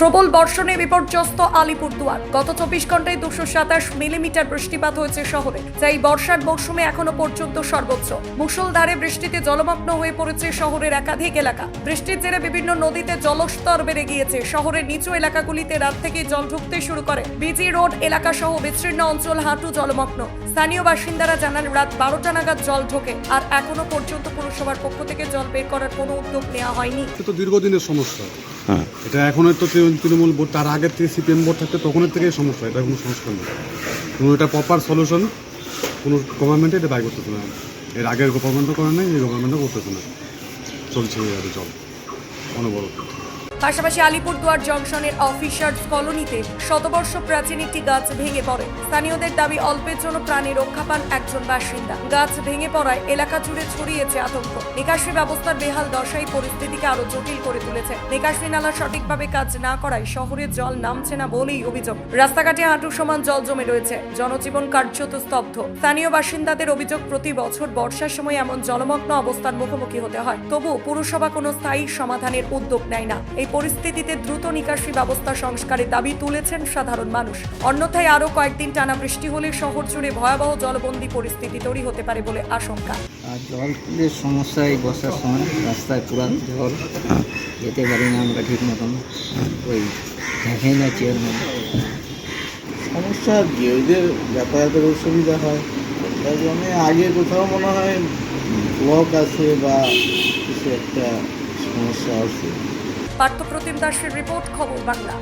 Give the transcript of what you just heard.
প্রবল বর্ষণে বিপর্যস্ত আলিপুরদুয়ার। গত চব্বিশ ঘন্টায় দুশো সাতাশ মিলিমিটার বৃষ্টিপাত হয়েছে শহরে, যা এই বর্ষার মৌসুমে এখনও পর্যন্ত সর্বোচ্চ। মুষলধারে বৃষ্টিতে জলমগ্ন হয়ে পড়েছে শহরের একাধিক এলাকা। বৃষ্টির জেরে বিভিন্ন নদীতে জলস্তর বেড়ে গিয়েছে। শহরের নিচু এলাকাগুলিতে রাত থেকে জল ঢুকতে শুরু করে। বিজি রোড এলাকা সহ বিস্তীর্ণ অঞ্চল হাঁটু জলমগ্ন। স্থানীয় বাসিন্দারা জানান, রাত বারোটা নাগাদ জল ঢোকে। আর এখনও পর্যন্ত পুরসভার পক্ষ থেকে জল বের করার কোনো উদ্যোগ নেওয়া হয়নি। দীর্ঘদিনের সমস্যা। এটা এখনের তো তৃণ- তৃণমূল বোর্ড তার আগের থেকে সিপিএম বোর্ড থাকতে তখনের থেকেই সমস্যা, এটা কোনো সংস্কার নেই কোনো এটা প্রপার সলিউশন কোনো গভর্নমেন্টে এটা বাই করতেছে না। এর আগের গভর্নমেন্টও করে নাই, এই গভর্নমেন্টও করতেছে না। চলছে এইভাবে জল, অনবরত। পাশাপাশি আলিপুরদুয়ার জংশনের অফিসার্স কলোনিতে শতবর্ষ প্রাচীন একটি গাছ ভেঙে পড়ে। স্থানীয়দের দাবি, অল্পের জন্য প্রাণী রক্ষা পান একজন বাসিন্দা। গাছ ভেঙে পড়ায় এলাকা জুড়ে ছড়িয়েছে আতঙ্ক। নিকাশি ব্যবস্থার বেহাল দশাই পরিস্থিতিকে আরও জটিল করে তুলেছে। নিকাশি নালা সঠিকভাবে কাজ না করায় শহরে জল নামছে না বলেই অভিযোগ। রাস্তাঘাটে হাঁটু সমান জল জমে রয়েছে। জনজীবন কার্যত স্তব্ধ। স্থানীয় বাসিন্দাদের অভিযোগ, প্রতি বছর বর্ষার সময় এমন জলমগ্ন অবস্থার মুখোমুখি হতে হয়। তবু পুরসভা কোনো স্থায়ী সমাধানের উদ্যোগ নেয় না। এই পরিস্থিতিতে দ্রুত নিকাশি ব্যবস্থা সংস্কারের দাবি তুলেছেন সাধারণ মানুষ। অন্যথায় আরও কয়েকদিন টানা বৃষ্টি হলে শহর জুড়ে ভয়াবহ জলবন্দী পরিস্থিতি তৈরি হতে পারে বলে আশঙ্কা। জলের সমস্যা এই বর্ষার সময় রাস্তায় পুরা জল যেতে পারি না আমরা ঠিক মতন। ওই দেখেই না চেয়ারম্যান সমস্যা যে যাতায়াতের অসুবিধা হয়। তাই জন্য আগে কোথাও মনে হয় ব্লক আছে বা কিছু একটা সমস্যা আছে। পার্থপ্রতিম দাসের রিপোর্ট খবর বাংলা।